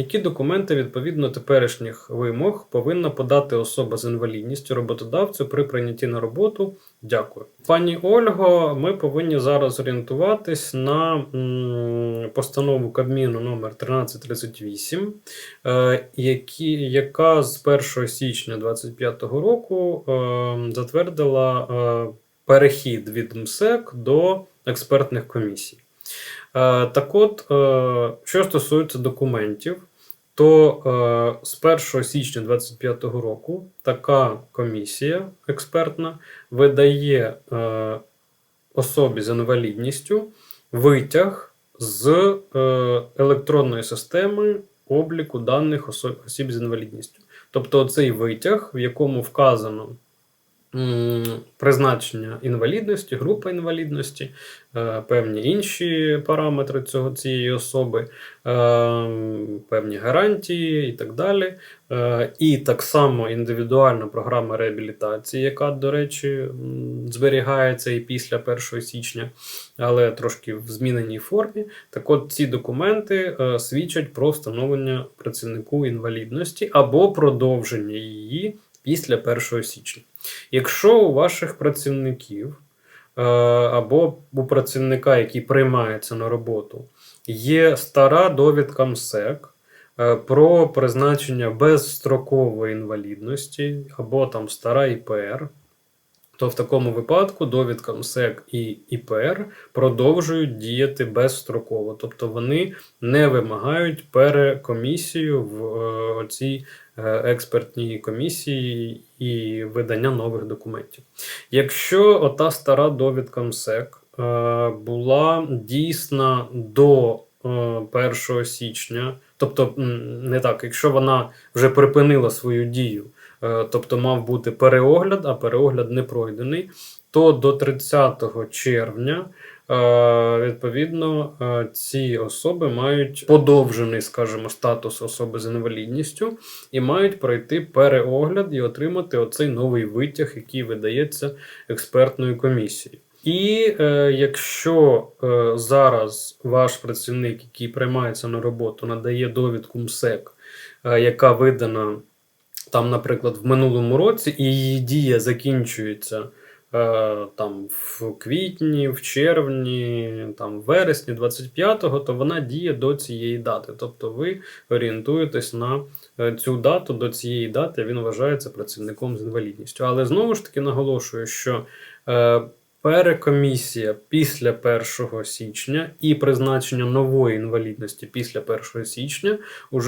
Які документи відповідно теперішніх вимог повинна подати особа з інвалідністю роботодавцю при прийнятті на роботу? Дякую. Пані Ольго, ми повинні зараз орієнтуватись на постанову Кабміну номер 1338, е, яка з 1 січня 2025 року е, затвердила е, перехід від МСЕК до експертних комісій. Так от, що стосується документів, то е, з 1 січня 2025 року така комісія експертна видає е, особі з інвалідністю витяг з е, електронної системи обліку даних осіб з інвалідністю. Тобто цей витяг, в якому вказано призначення інвалідності, група інвалідності, е, певні інші параметри цього цієї особи, е, певні гарантії і так далі. Е, І так само індивідуальна програма реабілітації, яка, до речі, зберігається і після 1 січня, але трошки в зміненій формі. Так от ці документи свідчать про встановлення працівнику інвалідності або продовження її після 1 січня. Якщо у ваших працівників е, або у працівника, який приймається на роботу, є стара довідка МСЕК е, про призначення безстрокової інвалідності або там стара ІПР, то в такому випадку довідка МСЕК і ІПР продовжують діяти безстроково, тобто вони не вимагають перекомісію в е, цій експертній комісії і видання нових документів. Якщо ота стара довідка МСЕК е, була дійсна до е, 1 січня, тобто не так, якщо вона вже припинила свою дію, е, тобто мав бути переогляд, а переогляд не пройдений, то до 30 червня. е, Відповідно, е, ці особи мають подовжений, скажімо, статус особи з інвалідністю і мають пройти переогляд і отримати оцей новий витяг, який видається експертною комісією. І е, якщо е, зараз ваш працівник, який приймається на роботу, надає довідку МСЕК, е, яка видана там, наприклад, в минулому році, і її дія закінчується е, там в квітні, в червні, там в вересні 25-го, то вона діє до цієї дати. Тобто ви орієнтуєтесь на е, цю дату, до цієї дати він вважається працівником з інвалідністю. Але знову ж таки наголошую, що е, перекомісія після 1 січня і призначення нової інвалідності після 1 січня уже